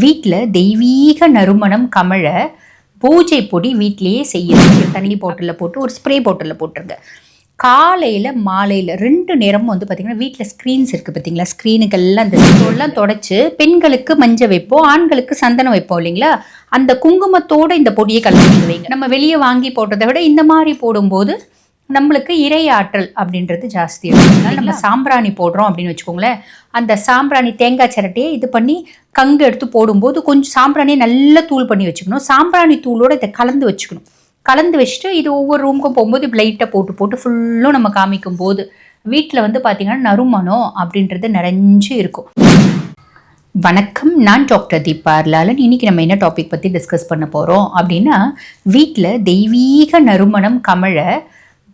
வீட்டில் தெய்வீக நறுமணம் கமழ பூஜை பொடி வீட்டிலேயே செய்யணும். தண்ணி பாட்டிலில் போட்டு ஒரு ஸ்ப்ரே பாட்டிலில் போட்டுருங்க. காலையில் மாலையில் ரெண்டு நேரமும் வந்து பார்த்திங்கன்னா வீட்டில் ஸ்க்ரீன்ஸ் இருக்குது பார்த்தீங்களா ஸ்க்ரீனுக்கெல்லாம் அந்த எல்லாம் தொடச்சி பெண்களுக்கு மஞ்சள் வைப்போம் ஆண்களுக்கு சந்தனம் வைப்போம் இல்லைங்களா? அந்த குங்குமத்தோட இந்த பொடியை கலந்து வைங்க. நம்ம வெளியே வாங்கி போட்டதை விட இந்த மாதிரி போடும்போது நம்மளுக்கு இறை ஆற்றல் அப்படின்றது ஜாஸ்தி இருக்கும். அதனால நம்ம சாம்பிராணி போடுறோம் அப்படின்னு வச்சுக்கோங்களேன். அந்த சாம்பிராணி தேங்காய் சிரட்டையை இது பண்ணி கங்கு எடுத்து போடும்போது கொஞ்சம் சாம்பிராணியை நல்லா தூள் பண்ணி வச்சுக்கணும். சாம்பிராணி தூளோட இதை கலந்து வச்சுக்கணும். கலந்து வச்சுட்டு இது ஒவ்வொரு ரூமுக்கும் போகும்போது லைட்டாக போட்டு போட்டு ஃபுல்லும் நம்ம காமிக்கும் போது வீட்டில் வந்து பார்த்திங்கன்னா நறுமணம் அப்படின்றது நிறைஞ்சு இருக்கும். வணக்கம். நான் டாக்டர் தீபா லாலன் இன்னைக்கு நம்ம என்ன டாபிக் பற்றி டிஸ்கஸ் பண்ண போகிறோம் அப்படின்னா வீட்டில் தெய்வீக நறுமணம் கமழ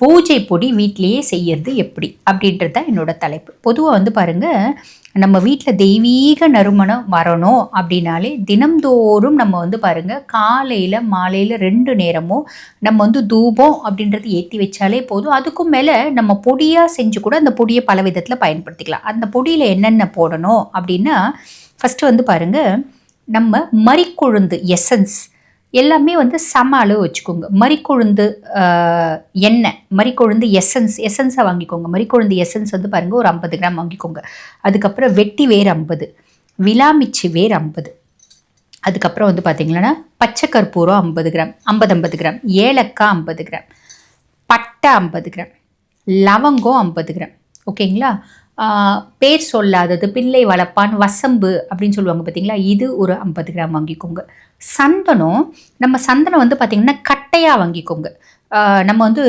பூஜை பொடி வீட்டிலேயே செய்யறது எப்படி? அப்படின்றது தான் என்னோட தலைப்பு. பொதுவாக வந்து பாருங்கள் நம்ம வீட்டில் தெய்வீக நறுமணம் வரணும் அப்படின்னாலே தினம்தோறும் நம்ம வந்து பாருங்கள் காலையில் மாலையில் ரெண்டு நேரமும் நம்ம வந்து தூபம் அப்படின்றது ஏற்றி வச்சாலே போதும். அதுக்கும் மேலே நம்ம பொடியாக செஞ்சு கூட அந்த பொடியை பல விதத்தில் பயன்படுத்திக்கலாம். அந்த பொடியில் என்னென்ன போடணும் அப்படின்னா ஃபஸ்ட்டு வந்து பாருங்கள் நம்ம மறிக்கொழுந்து எசன்ஸ் எல்லாமே வந்து சம அளவு வச்சுக்கோங்க. மறிக்கொழுந்து எண்ணெய் மறிக்கொழுந்து எசன்ஸ் எசன்ஸை வாங்கிக்கோங்க. மறிக்கொழுந்து எசன்ஸ் வந்து பாருங்கள் ஒரு ஐம்பது கிராம் வாங்கிக்கோங்க. அதுக்கப்புறம் வெட்டி வேர் ஐம்பது விலாமிச்சி வேர் ஐம்பது. அதுக்கப்புறம் வந்து பார்த்தீங்கன்னா பச்சை கற்பூரம் ஐம்பது கிராம் ஐம்பது ஐம்பது கிராம் ஏலக்காய் ஐம்பது கிராம் பட்டை ஐம்பது கிராம் லவங்கம் ஐம்பது கிராம். ஓகேங்களா? பேர் சொல்லாதது பிள்ளை வளர்ப்பான் வசம்பு அப்படின்னு சொல்லுவாங்க பார்த்தீங்களா இது ஒரு ஐம்பது கிராம் வாங்கிக்கோங்க. சந்தனம் நம்ம சந்தனம் வந்து பார்த்திங்கன்னா கட்டையாக வாங்கிக்கோங்க. நம்ம வந்து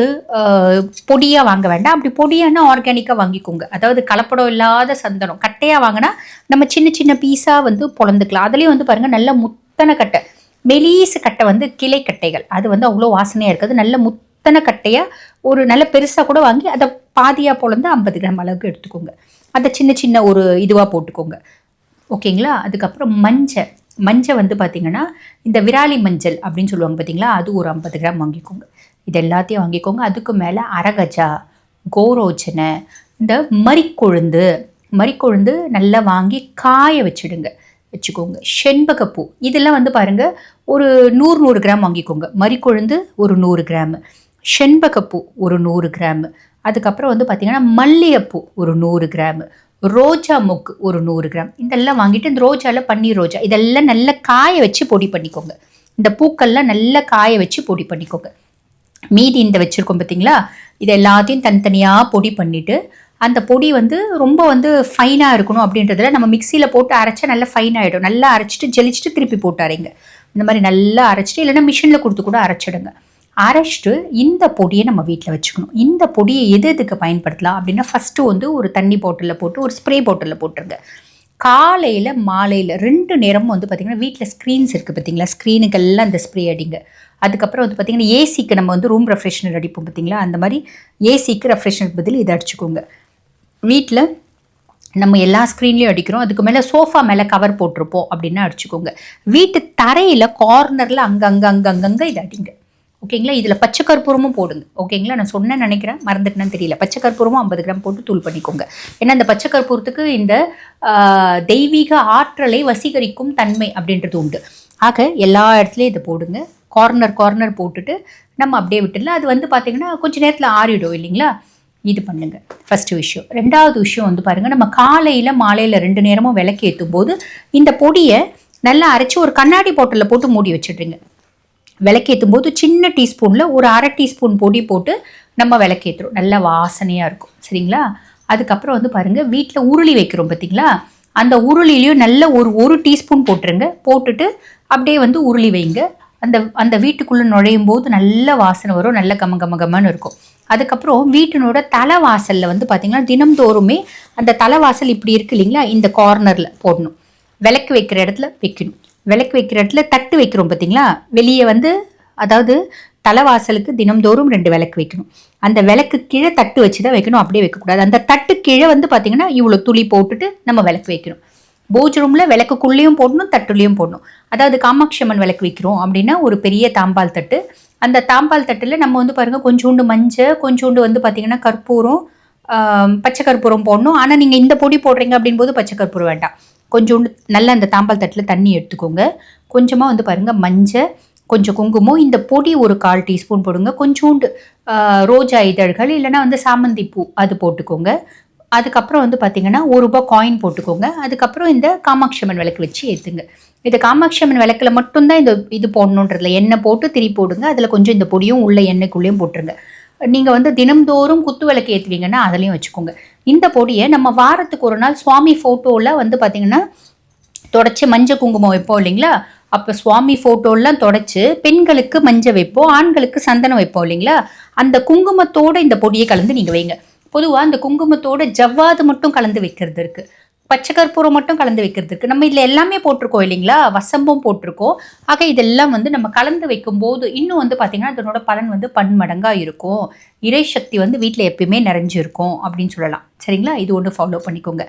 பொடியாக வாங்க வேண்டாம். அப்படி பொடியானா ஆர்கானிக்காக வாங்கிக்கோங்க. அதாவது கலப்படம் இல்லாத சந்தனம். கட்டையாக வாங்கினா நம்ம சின்ன சின்ன பீஸாக வந்து பொழந்துக்கலாம். அதுலேயும் வந்து பாருங்கள் நல்ல முத்தன கட்டை. மெலீசு கட்டை வந்து கிளை கட்டைகள். அது வந்து அவ்வளோ வாசனையாக இருக்காது. நல்ல அத்தனை கட்டையாக ஒரு நல்ல பெருசாக கூட வாங்கி அதை பாதியாக போலந்து ஐம்பது கிராம் அளவுக்கு எடுத்துக்கோங்க. அதை சின்ன சின்ன ஒரு இதுவாக போட்டுக்கோங்க. ஓகேங்களா? அதுக்கப்புறம் மஞ்சள் மஞ்சள் வந்து பார்த்திங்கன்னா இந்த விராலி மஞ்சள் அப்படின்னு சொல்லுவாங்க பார்த்தீங்களா அது ஒரு ஐம்பது கிராம் வாங்கிக்கோங்க. இது எல்லாத்தையும் வாங்கிக்கோங்க. அதுக்கு மேலே அரகஜா கோரோச்சனை இந்த மறிக்கொழுந்து. மறிக்கொழுந்து நல்லா வாங்கி காய வச்சுடுங்க. வச்சுக்கோங்க. செண்பகப்பூ. இதெல்லாம் வந்து பாருங்கள் ஒரு நூறு நூறு கிராம் வாங்கிக்கோங்க. மறிக்கொழுந்து ஒரு நூறு கிராமு. செண்பகப்பூ ஒரு நூறு கிராமு. அதுக்கப்புறம் வந்து பார்த்திங்கன்னா மல்லிகைப்பூ ஒரு நூறு கிராமு. ரோஜா மொக்கு ஒரு நூறு கிராம். இதெல்லாம் வாங்கிட்டு இந்த ரோஜாவில் பன்னீர் ரோஜா. இதெல்லாம் நல்லா காய வச்சு பொடி பண்ணிக்கோங்க. இந்த பூக்கள்லாம் நல்லா காய வச்சு பொடி பண்ணிக்கோங்க. மீதி இந்த வச்சுருக்கோம் பார்த்தீங்களா இது எல்லாத்தையும் தனித்தனியாக பொடி பண்ணிவிட்டு அந்த பொடி வந்து ரொம்ப வந்து ஃபைனாக இருக்கணும் அப்படின்றதுல நம்ம மிக்சியில் போட்டு அரைச்சா நல்லா ஃபைன் ஆகிடும் நல்லா அரைச்சிட்டு ஜெலிச்சிட்டு திருப்பி போட்டு அரைங்க. இந்த மாதிரி நல்லா அரைச்சிட்டு இல்லைன்னா மிஷினில் கொடுத்து கூட அரைச்சிடுங்க. அரைச்சிட்டு இந்த பொடியை நம்ம வீட்டில் வச்சுக்கணும். இந்த பொடியை எது எதுக்கு பயன்படுத்தலாம் அப்படின்னா ஃபஸ்ட்டு வந்து ஒரு தண்ணி பாட்டிலில் போட்டு ஒரு ஸ்ப்ரே பாட்டிலில் போட்டுருங்க. காலையில் மாலையில் ரெண்டு நேரமும் வந்து பார்த்திங்கன்னா வீட்டில் ஸ்க்ரீன்ஸ் இருக்குது பார்த்தீங்களா ஸ்க்ரீனுக்கெல்லாம் அந்த ஸ்ப்ரே அடிங்க. அதுக்கப்புறம் வந்து பார்த்திங்கன்னா ஏசிக்கு நம்ம வந்து ரூம் ரெஃப்ரெஷ்னர் அடிப்போம் பார்த்தீங்களா அந்த மாதிரி ஏசிக்கு ரெஃப்ரெஷ்னர் பதில் இதை அடிச்சுக்கோங்க. வீட்டில் நம்ம எல்லா ஸ்க்ரீன்லேயும் அடிக்கிறோம். அதுக்கு மேலே சோஃபா மேலே கவர் போட்டிருப்போம் அப்படின்னா அடிச்சுக்கோங்க. வீட்டு தரையில் கார்னரில் அங்கங்கே அங்கங்கங்கே இதை அடிங்க. ஓகேங்களா? இதில் பச்சை கற்பூரமும் போடுங்க. ஓகேங்களா? நான் சொன்ன நினைக்கிறேன். மறந்துட்டேன்னு தெரியல. பச்சை கற்பூரமும் ஐம்பது கிராம் போட்டு தூள் பண்ணிக்கோங்க. ஏன்னா இந்த பச்சை கற்பூரத்துக்கு இந்த தெய்வீக ஆற்றலை வசீகரிக்கும் தன்மை அப்படின்றது உண்டு. ஆக எல்லா இடத்துலையும் இதை போடுங்க. கார்னர் கார்னர் போட்டுட்டு நம்ம அப்படியே விட்டுடலாம். அது வந்து பார்த்திங்கன்னா கொஞ்ச நேரத்தில் ஆறிடும் இல்லைங்களா? இது பண்ணுங்க. ஃபஸ்ட்டு விஷயம். ரெண்டாவது விஷயம் வந்து பாருங்கள் நம்ம காலையில் மாலையில் ரெண்டு நேரமும் விளக்கு ஏற்றும் போது இந்த பொடியை நல்லா அரைச்சி ஒரு கண்ணாடி பாட்டிலில் போட்டு மூடி வச்சிடுறீங்க. விளக்கேற்றும் போது சின்ன டீஸ்பூனில் ஒரு அரை டீஸ்பூன் பொடி போட்டு நம்ம விளக்கேற்றுறோம் நல்ல வாசனையாக இருக்கும். சரிங்களா? அதுக்கப்புறம் வந்து பாருங்கள் வீட்டில் உருளி வைக்கிறோம் பார்த்தீங்களா அந்த உருளிலையும் நல்ல ஒரு ஒரு டீஸ்பூன் போட்டுருங்க. போட்டுட்டு அப்படியே வந்து உருளி வைங்க. அந்த அந்த வீட்டுக்குள்ளே நுழையும் போது நல்ல வாசனை வரும். நல்ல கம கம கமன்னு இருக்கும். அதுக்கப்புறம் வீட்டினோட தலைவாசலில் வந்து பார்த்திங்கன்னா தினம்தோறுமே அந்த தலைவாசல் இப்படி இருக்கு இல்லைங்களா? இந்த கார்னரில் போடணும். விளக்கு வைக்கிற இடத்துல வைக்கணும். விளக்கு வைக்கிற இடத்துல தட்டு வைக்கிறோம் பார்த்தீங்களா வெளியே வந்து அதாவது தலைவாசலுக்கு தினம்தோறும் ரெண்டு விளக்கு வைக்கணும். அந்த விளக்கு கீழே தட்டு வச்சு தான் வைக்கணும். அப்படியே வைக்கக்கூடாது அந்த தட்டு கீழே வந்து பார்த்தீங்கன்னா இவ்வளோ துளி போட்டுட்டு நம்ம விளக்கு வைக்கணும். பூஜ் ரூமில் விளக்குக்குள்ளேயும் போடணும் தட்டுலேயும் போடணும். அதாவது காமாட்சி அம்மன் விளக்கு வைக்கிறோம் அப்படின்னா ஒரு பெரிய தாம்பால் தட்டு. அந்த தாம்பால் தட்டில் நம்ம வந்து பாருங்கள் கொஞ்சோண்டு மஞ்சள் கொஞ்சோண்டு வந்து பார்த்திங்கன்னா கற்பூரம் பச்சை கற்பூரம் போடணும். ஆனால் நீங்கள் இந்த பொடி போடுறீங்க அப்படின் போது பச்சை கற்பூரம் வேண்டாம். கொஞ்சோண்டு நல்ல அந்த தாம்பால் தட்டில் தண்ணி எடுத்துக்கோங்க. கொஞ்சமாக வந்து பாருங்கள் மஞ்சள் கொஞ்சம் குங்குமம் இந்த பொடி ஒரு கால் டீஸ்பூன் போடுங்க. கொஞ்சோண்டு ரோஜா இதழ்கள் இல்லைனா வந்து சாமந்தி பூ அது போட்டுக்கோங்க. அதுக்கப்புறம் வந்து பார்த்தீங்கன்னா ஒரு ரூபாய் காயின் போட்டுக்கோங்க. அதுக்கப்புறம் இந்த காமாட்சி அம்மன் விளக்கு வச்சு ஏற்றுங்க இந்த காமாட்சி அம்மன் விளக்கில் மட்டும்தான் இந்த இது போடணுன்றதில்ல எண்ணெய் போட்டு திரி போடுங்க. அதில் கொஞ்சம் இந்த பொடியும் உள்ள எண்ணெய்க்குள்ளேயும் போட்டுருங்க. நீங்கள் வந்து தினம்தோறும் குத்து விளக்கு ஏற்றுவீங்கன்னா அதுலேயும் வச்சுக்கோங்க. இந்த பொடியை நம்ம வாரத்துக்கு ஒரு நாள் சுவாமி ஃபோட்டோவில் வந்து பார்த்திங்கன்னா தொடச்சி மஞ்சள் குங்குமம் வைப்போம் இல்லைங்களா? அப்போ சுவாமி ஃபோட்டோலாம் தொடச்சி பெண்களுக்கு மஞ்சள் வைப்போம் ஆண்களுக்கு சந்தனம் வைப்போம் இல்லைங்களா? அந்த குங்குமத்தோடு இந்த பொடியை கலந்து நீங்கள் வைங்க. பொதுவாக அந்த குங்குமத்தோட ஜவ்வாது மட்டும் கலந்து வைக்கிறது இருக்குது பச்சை கற்பூரம் மட்டும் கலந்து வைக்கிறதுக்கு. நம்ம இதில் எல்லாமே போட்டிருக்கோம் இல்லைங்களா? வசம்பும் போட்டிருக்கோம். ஆக இதெல்லாம் வந்து நம்ம கலந்து வைக்கும்போது இன்னும் வந்து பார்த்திங்கன்னா அதனோட பலன் வந்து பன்மடங்காக இருக்கும். இறை சக்தி வந்து வீட்டில் எப்பயுமே நிறைஞ்சிருக்கும் அப்படின்னு சொல்லலாம். சரிங்களா? இது ஒன்று ஃபாலோ பண்ணிக்கோங்க.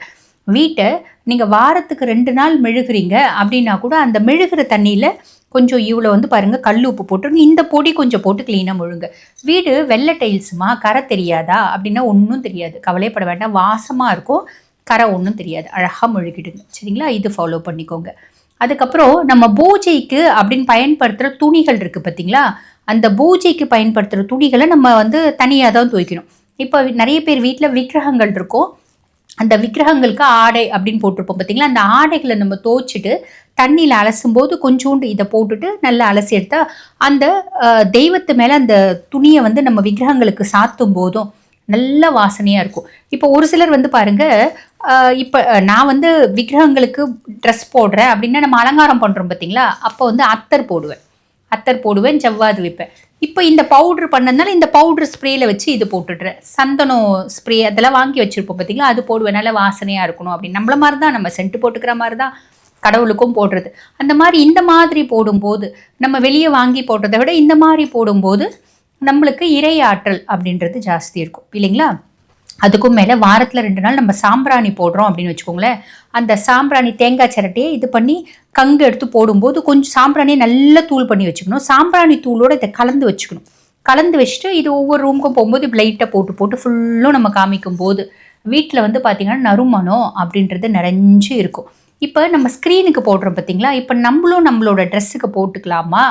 வீட்டை நீங்கள் வாரத்துக்கு ரெண்டு நாள் மெழுகுறீங்க அப்படின்னா கூட அந்த மெழுகிற தண்ணியில் கொஞ்சம் இவ்வளோ வந்து பாருங்கள் கல் உப்பு போட்டு இந்த பொடி கொஞ்சம் போட்டு க்ளீனாக முழுங்க. வீடு வெள்ளை டைல்ஸுமா கரை தெரியாதா? அப்படின்னா ஒன்றும் தெரியாது. கவலைப்பட வேண்டாம். வாசமாக இருக்கும். கரை ஒன்றும் தெரியாது. அழகாக முழுகிடுங்க. சரிங்களா? இது ஃபாலோ பண்ணிக்கோங்க. அதுக்கப்புறம் நம்ம பூஜைக்கு அப்படின்னு பயன்படுத்துகிற துணிகள் இருக்குது பார்த்தீங்களா அந்த பூஜைக்கு பயன்படுத்துகிற துணிகளை நம்ம வந்து தனியாக தான் துவைக்கணும். இப்போ நிறைய பேர் வீட்டில் விக்கிரகங்கள் இருக்கும். அந்த விக்கிரகங்களுக்கு ஆடை அப்படின்னு போட்டிருப்போம் பார்த்தீங்களா அந்த ஆடைகளை நம்ம துவைச்சிட்டு தண்ணியில் அலசும் போது கொஞ்சோண்டு இதை போட்டுட்டு நல்லா அலசி எடுத்தால் அந்த தெய்வத்து மேலே அந்த துணியை வந்து நம்ம விக்கிரகங்களுக்கு சாத்தும் போதும். நல்ல வாசனையாக இருக்கும். இப்போ ஒரு சிலர் வந்து பாருங்கள் இப்போ நான் வந்து விக்கிரகங்களுக்கு ட்ரெஸ் போடுறேன் அப்படின்னா நம்ம அலங்காரம் பண்ணுறோம் பார்த்தீங்களா அப்போ வந்து அத்தர் போடுவேன். அத்தர் போடுவேன் ஜவ்வாது வைப்பேன். இப்போ இந்த பவுட்ரு பண்ணதுனால இந்த பவுட்ரு ஸ்ப்ரேயில் வச்சு இது போட்டுடுறேன். சந்தனம் ஸ்ப்ரே அதெல்லாம் வாங்கி வச்சுருப்போம் பார்த்தீங்களா அது போடுவேன். நல்ல வாசனையாக இருக்கணும் அப்படின்னு. நம்மள மாதிரி தான் நம்ம சென்ட் போட்டுக்கிற மாதிரி தான் கடவுளுக்கும் போடுறது. அந்த மாதிரி இந்த மாதிரி போடும்போது நம்ம வெளியே வாங்கி போடுறதை விட இந்த மாதிரி போடும்போது நம்மளுக்கு இறை ஆற்றல் அப்படின்றது ஜாஸ்தி இருக்கும். இல்லைங்களா? அதுக்கும் மேலே வாரத்தில் ரெண்டு நாள் நம்ம சாம்பிராணி போடுறோம் அப்படின்னு வச்சுக்கோங்களேன். அந்த சாம்பிராணி தேங்காய் சிரட்டையை இது பண்ணி கங்கு எடுத்து போடும்போது கொஞ்சம் சாம்பிராணியை நல்லா தூள் பண்ணி வச்சுக்கணும். சாம்பிராணி தூளோடு இதை கலந்து வச்சுக்கணும். கலந்து வச்சுட்டு இது ஒவ்வொரு ரூமுக்கும் போகும்போது லைட்டாக போட்டு போட்டு ஃபுல்லும் நம்ம காமிக்கும் போது வீட்டில் வந்து பார்த்திங்கன்னா நறுமணம் அப்படின்றது நிறைஞ்சு இருக்கும். இப்போ நம்ம ஸ்க்ரீனுக்கு போடுறோம் பார்த்தீங்களா இப்போ நம்மளும் நம்மளோட ட்ரெஸ்ஸுக்கு போட்டுக்கலாமா?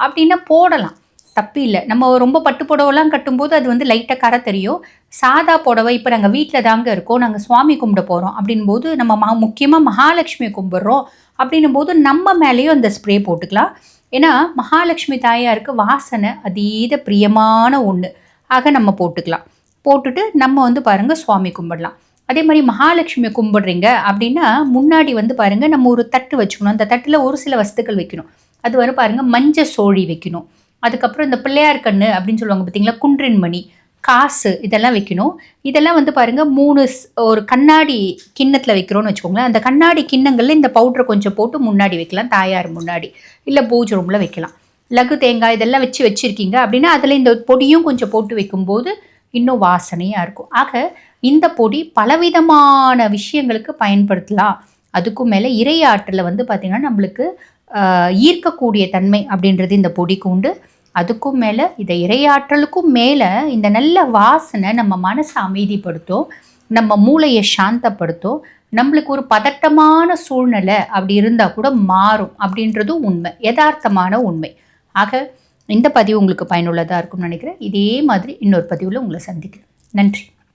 அப்படின்னா போடலாம். தப்பு இல்லை. நம்ம ரொம்ப பட்டு புடவைலாம் கட்டும்போது அது வந்து லைட்டாக கரை தெரியும். சாதா புடவை இப்போ நாங்கள் வீட்டில் தாங்க இருக்கோம். நாங்கள் சுவாமி கும்பிட போகிறோம் அப்படின்போது நம்ம மா முக்கியமாக மகாலட்சுமி கும்பிட்றோம். அப்படின்னும் போது நம்ம மேலேயும் அந்த ஸ்ப்ரே போட்டுக்கலாம். ஏன்னா மகாலட்சுமி தாயாருக்கு வாசனை அதீத பிரியமான ஒன்று ஆக நம்ம போட்டுக்கலாம். போட்டுட்டு நம்ம வந்து பாருங்கள் சுவாமி கும்பிடலாம். அதே மாதிரி மகாலட்சுமி கும்பிடுறீங்க அப்படின்னா முன்னாடி வந்து பாருங்கள் நம்ம ஒரு தட்டு வச்சுக்கணும். அந்த தட்டில் ஒரு சில வஸ்துக்கள் வைக்கணும். அது வர பாருங்கள் மஞ்சள் சோழி வைக்கணும். அதுக்கப்புறம் இந்த பிள்ளையார் கண்ணு அப்படின்னு சொல்லுவாங்க பார்த்தீங்களா? குன்றின் மணி காசு இதெல்லாம் வைக்கணும். இதெல்லாம் வந்து பாருங்கள் மூணு ஒரு கண்ணாடி கிண்ணத்தில் வைக்கிறோன்னு வச்சுக்கோங்களேன். அந்த கண்ணாடி கிண்ணங்களில் இந்த பவுட்ரை கொஞ்சம் போட்டு முன்னாடி வைக்கலாம். தாயார் முன்னாடி. இல்லை பூஜை ரூமில் வைக்கலாம். லகு தேங்காய் இதெல்லாம் வச்சு வச்சுருக்கீங்க அப்படின்னா அதில் இந்த பொடியும் கொஞ்சம் போட்டு வைக்கும்போது இன்னும் வாசனையாக இருக்கும். ஆக இந்த பொடி பலவிதமான விஷயங்களுக்கு பயன்படுத்தலாம். அதுக்கும் மேலே இறை ஆற்றில் வந்து பார்த்திங்கன்னா நம்மளுக்கு ஈர்க்கக்கூடிய தன்மை அப்படின்றது இந்த பொடிக்கு உண்டு. அதுக்கும் மேலே இதை இரையாற்றலுக்கும் மேலே இந்த நல்ல வாசனை நம்ம மனசை அமைதிப்படுத்தும் நம்ம மூளையை சாந்தப்படுத்தும் நம்மளுக்கு ஒரு பதட்டமான சூழ்நிலை அப்படி இருந்தால் கூட மாறும் அப்படின்றதும் உண்மை யதார்த்தமான உண்மை. ஆக இந்த பதிவு உங்களுக்கு பயனுள்ளதாக இருக்கும்னு நினைக்கிறேன். இதே மாதிரி இன்னொரு பதிவில் உங்களை சந்திக்கிறேன். நன்றி.